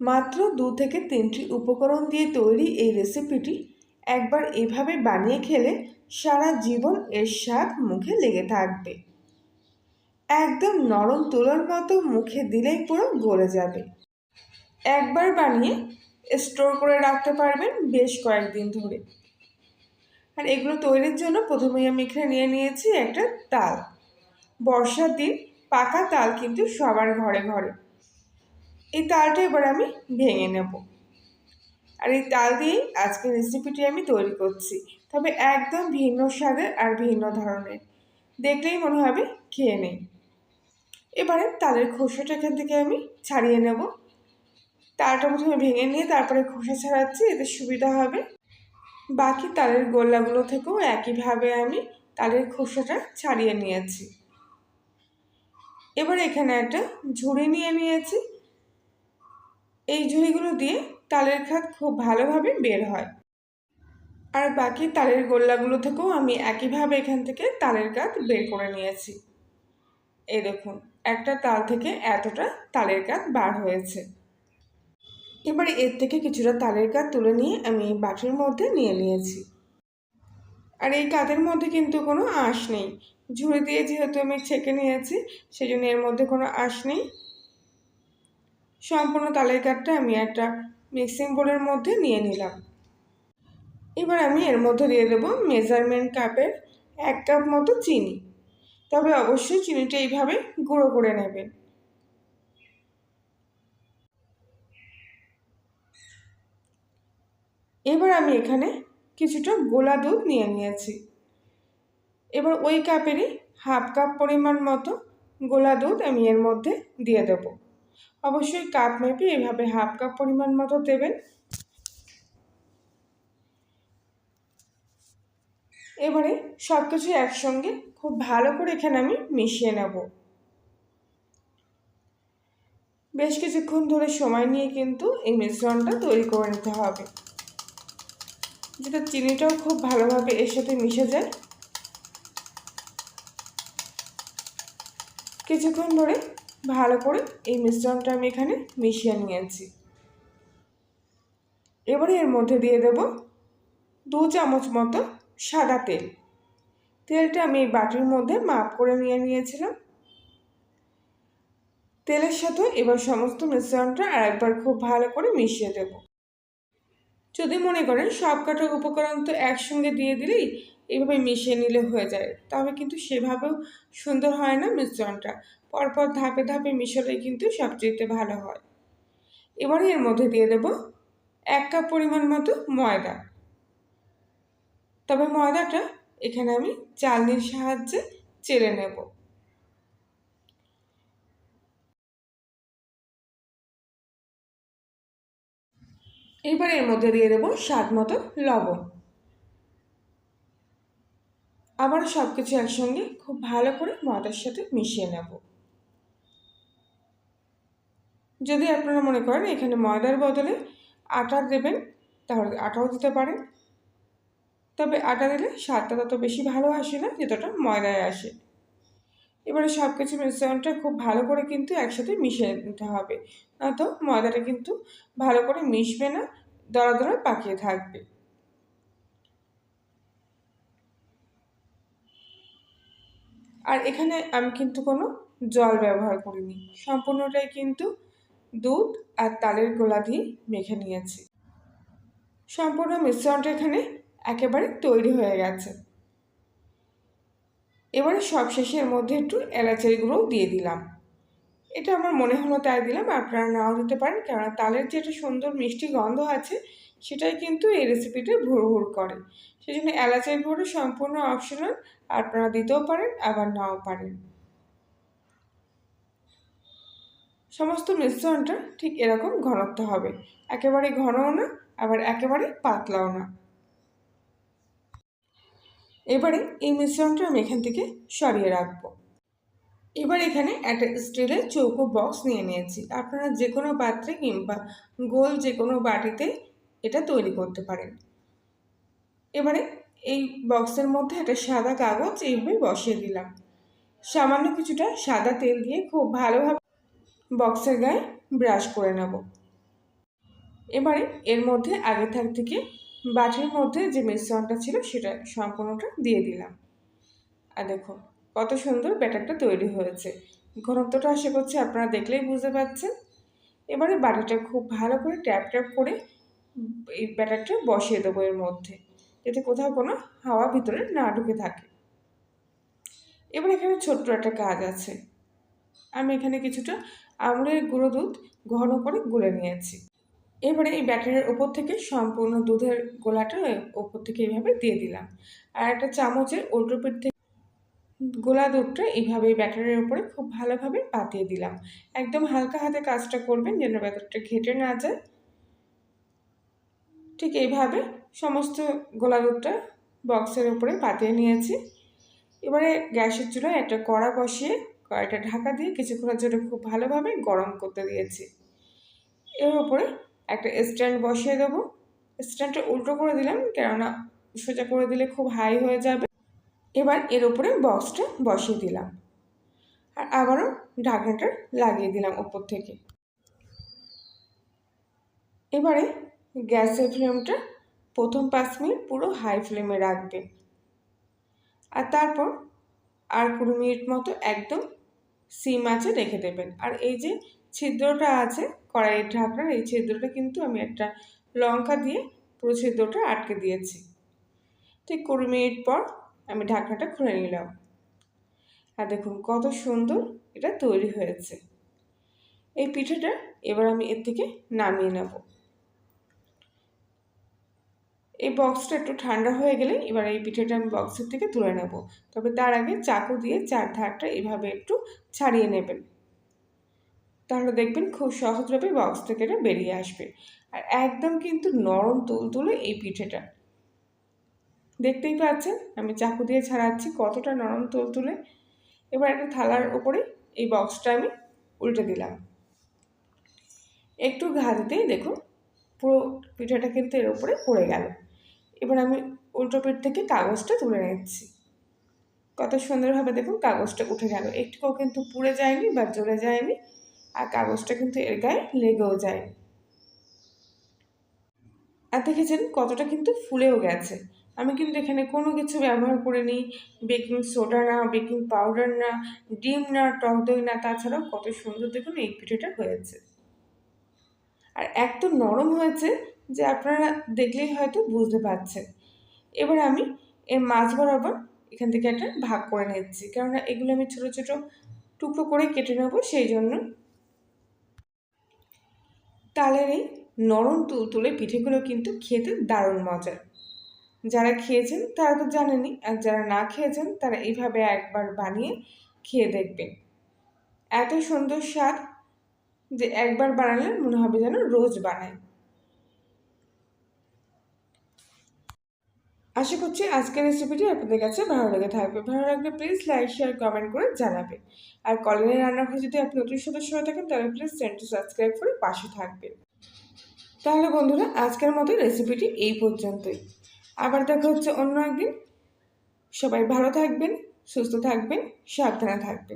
মাত্র দু থেকে তিনটি উপকরণ দিয়ে তৈরি এই রেসিপিটি একবার এভাবে বানিয়ে খেলে সারা জীবন এর স্বাদ মুখে লেগে থাকবে। একদম নরম তুলোর মতো মুখে দিলেই পুরো গলে যাবে। একবার বানিয়ে স্টোর করে রাখতে পারবেন বেশ কয়েকদিন ধরে। আর এগুলো তৈরির জন্য প্রথমেই আমি এখানে নিয়ে নিয়েছি একটা তাল। বর্ষার দিন পাকা তাল কিন্তু সবার ঘরে ঘরে। এই তালটা এবার আমি ভেঙে নেব। আর এই তাল দিয়েই আজকের রেসিপিটি আমি তৈরি করছি। তবে একদম ভিন্ন স্বাদের আর ভিন্ন ধরনের। দেখলেই মনে হবে খেয়ে নেই। এবারে তালের খোসাটা এখান থেকে আমি ছাড়িয়ে নেব। তালটা প্রথমে ভেঙে নিয়ে তারপরে খোসা ছাড়াচ্ছি, এতে সুবিধা হবে। বাকি তালের গোল্লাগুলো থেকেও একইভাবে আমি তালের খোসাটা ছাড়িয়ে নিয়েছি। এবার এখানে একটা ঝুড়ি নিয়ে নিয়েছি। এই ঝুড়িগুলো দিয়ে তালের খাত খুব ভালোভাবে বের হয়। আর বাকি তালের গোল্লাগুলো থেকেও আমি একইভাবে এখান থেকে তালের কাত বের করে নিয়েছি। এই দেখুন, একটা তাল থেকে এতটা তালের কাত বার হয়েছে। এবারে এর থেকে কিছুটা তালের কাত তুলে নিয়ে আমি বাটির মধ্যে নিয়ে নিয়েছি। আর এই কাতের মধ্যে কিন্তু কোনো আঁশ নেই। ঝুড়ি দিয়ে যেহেতু আমি ছেঁকে নিয়েছি সেই জন্য এর মধ্যে কোনো আঁশ নেই। সম্পূর্ণ তালের কাঠটা আমি একটা মিক্সিং বোলের মধ্যে নিয়ে নিলাম। এবার আমি এর মধ্যে দিয়ে দেবো মেজারমেন্ট কাপের এক কাপ মতো চিনি। তবে অবশ্যই চিনিটা এইভাবে গুঁড়ো করে নেবেন। এবার আমি এখানে কিছুটা গোলা দুধ নিয়ে নিয়েছি। এবার ওই কাপেরই হাফ কাপ পরিমাণ মতো গোলা দুধ আমি এর মধ্যে দিয়ে দেব। অবশ্যই কাপ মেপে এভাবে হাফ কাপ পরিমাণ মতো দেবেন। এবারে সব কিছু একসঙ্গে খুব ভালো করে এখানে আমি মিশিয়ে নেব। বেশ কিছুক্ষণ ধরে সময় নিয়ে কিন্তু এই মিশ্রণটা তৈরি করে নিতে হবে। যেটা চিনিটাও খুব ভালোভাবে এর সাথে মিশে যায়। কিছুক্ষণ ধরে ভালো করে এই মিশ্রণটা আমি এখানে মিশিয়ে নিয়েছি। এবারে এর মধ্যে দিয়ে দেব দু চামচ মতো সাদা তেল। তেলটা আমি এই বাটির মধ্যে মাপ করে নিয়ে নিয়েছিলাম। তেলের সাথে এবার সমস্ত মিশ্রণটা আর একবার খুব ভালো করে মিশিয়ে দেব। যদি মনে করেন সব কটা উপকরণ তো একসঙ্গে দিয়ে দিলেই এভাবে মিশিয়ে নিলে হয়ে যায়। তবে কিন্তু সেভাবেও সুন্দর হয় না মিশ্রণটা। পরপর ধাপে ধাপে মিশালে কিন্তু সবচেয়ে ভালো হয়। এবারে এর মধ্যে দিয়ে দেব এক কাপ পরিমাণ মতো ময়দা। তবে ময়দাটা এখানে আমি চালনির সাহায্যে চেলে নেব। এবার এর মধ্যে দিয়ে দেবো স্বাদ মতো লবণ। আবার সব কিছু একসঙ্গে খুব ভালো করে ময়দার সাথে মিশিয়ে নেব। যদি আপনারা মনে করেন এখানে ময়দার বদলে আটা দেবেন, তাহলে আটাও দিতে পারেন। তবে আটা দিলে স্বাদটা তত বেশি ভালো আসে না, যতটা ময়দায় আসে। এবারে সব কিছু মিশ্রণটা খুব ভালো করে কিন্তু একসাথে মিশিয়ে নিতে হবে। নয়তো ময়দাটা কিন্তু ভালো করে মিশবে না দরা দরা পাকিয়ে থাকবে। আর এখানে আমি কিন্তু কোনো জল ব্যবহার করিনি। সম্পূর্ণটাই কিন্তু দুধ আর তালের গোলা দিয়ে মেখে নিয়েছি। সম্পূর্ণ মিশ্রণটা এখানে একেবারে তৈরি হয়ে গেছে। এবারে সব শেষের মধ্যে একটু এলাচের গুঁড়োও দিয়ে দিলাম। এটা আমার মনে হলো তাই দিলাম, আপনারা নাও দিতে পারেন, কেননা তালের যে একটা সুন্দর মিষ্টি গন্ধ আছে সেটাই কিন্তু এই রেসিপিটা ভুর ভুর করে। সেই জন্য এলাচের গুঁড়ো সম্পূর্ণ অপশনাল আপনারা দিতেও পারেন, আবার নাও পারেন। সমস্ত মিশ্রণটা ঠিক এরকম ঘনত্ব হবে। একেবারে ঘনও না, আবার একেবারে পাতলাও না। এবারে এই মিশ্রণটা আমি এখান থেকে সরিয়ে রাখব। এবার এখানে একটা স্টিলের চৌকো বক্স নিয়ে নিয়েছি। আপনারা যে কোনো পাত্রে কিংবা গোল যে কোনো বাটিতে এটা তৈরি করতে পারেন। এবারে এই বক্সের মধ্যে একটা সাদা কাগজ এইভাবে বসিয়ে দিলাম। সামান্য কিছুটা সাদা তেল দিয়ে খুব ভালোভাবে বক্সের গায়ে ব্রাশ করে নেব। এবারে এর মধ্যে আগে থাক থেকে বাটির মধ্যে যে মিশ্রণটা ছিল সেটা সম্পূর্ণটা দিয়ে দিলাম। আর দেখুন, কত সুন্দর ব্যাটারটা তৈরি হয়েছে। ঘনত্বটা আশা করছি আপনারা দেখলেই বুঝতে পারছেন। এবারে বাটিটা খুব ভালো করে ট্যাপ ট্যাপ করে এই ব্যাটারটা বসিয়ে দেবো এর মধ্যে, যাতে কোথাও কোনো হাওয়া ভিতরে না ঢুকে থাকে। এবার এখানে ছোট্ট একটা কাজ আছে। আমি এখানে কিছুটা আমলের গুঁড়ো দুধ ঘন করে গুলে নিয়েছি। এবারে এই ব্যাটারের ওপর থেকে সম্পূর্ণ দুধের গোলাটা ওপর থেকে এইভাবে দিয়ে দিলাম। আর একটা চামচের উল্টো পিঠ থেকে গোলা দুধটা এইভাবে ব্যাটারের উপরে খুব ভালোভাবে পাতিয়ে দিলাম। একদম হালকা হাতে কাজটা করবেন যেন ব্যাটারটা ঘেটে না যায়। ঠিক এইভাবে সমস্ত গোলা দুধটা বক্সের উপরে পাতিয়ে নিয়েছি। এবারে গ্যাসের চুলায় একটা কড়া বসিয়ে কড়াইটা ঢাকা দিয়ে কিছুক্ষণের জন্য খুব ভালোভাবে গরম করতে দিয়েছি। এর উপরে একটা স্ট্যান্ড বসিয়ে দেবো। স্ট্যান্ডটা উল্টো করে দিলাম কেননা সোজা করে দিলে খুব হাই হয়ে যাবে। এবার এর উপরে বক্সটা বসিয়ে দিলাম। আর আবারও ঢাকনাটা লাগিয়ে দিলাম ওপর থেকে। এবারে গ্যাসের ফ্লেমটা প্রথম পাঁচ মিনিট পুরো হাই ফ্লেমে রাখবে। আর তারপর আর কুড়ি মিনিট মতো একদম সিম আছে রেখে দেবেন। আর এই যে ছিদ্রটা আছে, কড়াইয়ের ঢাকনার, এই ছিদ্রটা কিন্তু আমি একটা লঙ্কা দিয়ে পুরো ছিদ্রটা আটকে দিয়েছি। ঠিক কুড়ি মিনিট পর আমি ঢাকনাটা খুলে নিলাম। আর দেখুন কত সুন্দর এটা তৈরি হয়েছে। এই পিঠাটা এবার আমি এর থেকে নামিয়ে নেব। এই বক্সটা একটু ঠান্ডা হয়ে গেলে এবার এই পিঠেটা আমি বক্সের থেকে তুলে নেব। তবে তার আগে চাকু দিয়ে চার ধারটা এভাবে একটু ছাড়িয়ে নেবেন। তাহলে দেখবেন খুব সহজভাবে বক্স থেকে এটা বেরিয়ে আসবে। আর একদম কিন্তু নরম তুলতুলে এই পিঠেটা। দেখতেই পাচ্ছেন, আমি চাকু দিয়ে ছাড়াচ্ছি কতটা নরম তুলতুলে। এবার একটা থালার ওপরে এই বক্সটা আমি উল্টে দিলাম। একটু ঘা দিতেই দেখুন পুরো পিঠাটা কিন্তু এর উপরে পড়ে গেল। এবার আমি উল্টো পিঠ থেকে কাগজটা তুলে নিচ্ছি। কত সুন্দরভাবে দেখুন কাগজটা উঠে গেল। একটুও কিন্তু পুড়ে যায়নি বা জ্বলে যায়নি আর কাগজটা কিন্তু এর গায়ে লেগেও যায়নি। আর দেখেছেন কতটা কিন্তু ফুলেও গেছে। আমি কিন্তু এখানে কোনো কিছু ব্যবহার করিনি। বেকিং সোডা না, বেকিং পাউডার না, ডিম না, টক দই না, তাছাড়াও কত সুন্দর দেখুন এই পিঠেটা হয়েছে। আর এত নরম হয়েছে যে আপনারা দেখলেই হয়তো বুঝতে পারছেন। এবার আমি এর মাছ বরাবর এখান থেকে একটা ভাগ করে নিচ্ছি। কেননা এগুলো আমি ছোটো ছোটো টুকরো করে কেটে নেব সেই জন্য। তালের এই নরম তুলতুলে পিঠেগুলো কিন্তু খেতে দারুণ মজার যারা খেয়েছেন তারা তো জানেনই, আর যারা না খেয়েছেন তারা এইভাবে একবার বানিয়ে খেয়ে দেখবেন। এত সুন্দর স্বাদ যে একবার বানালে মনে হবে যেন রোজ বানায়। আশা করছি আজকের রেসিপিটি আপনাদের কাছে ভালো লেগে থাকবে। ভালো লাগলে প্লিজ লাইক শেয়ার কমেন্ট করে জানাবেন। আর কলিনের রান্নাঘর যদি আপনি নতুন সদস্য হয়ে থাকেন, তাহলে প্লিজ চ্যানেলটি সাবস্ক্রাইব করে পাশে থাকবেন। তাহলে বন্ধুরা, আজকের মতো রেসিপিটি এই পর্যন্তই। আবার দেখা হচ্ছে অন্য একদিন। সবাই ভালো থাকবেন, সুস্থ থাকবেন, সাবধানে থাকবেন।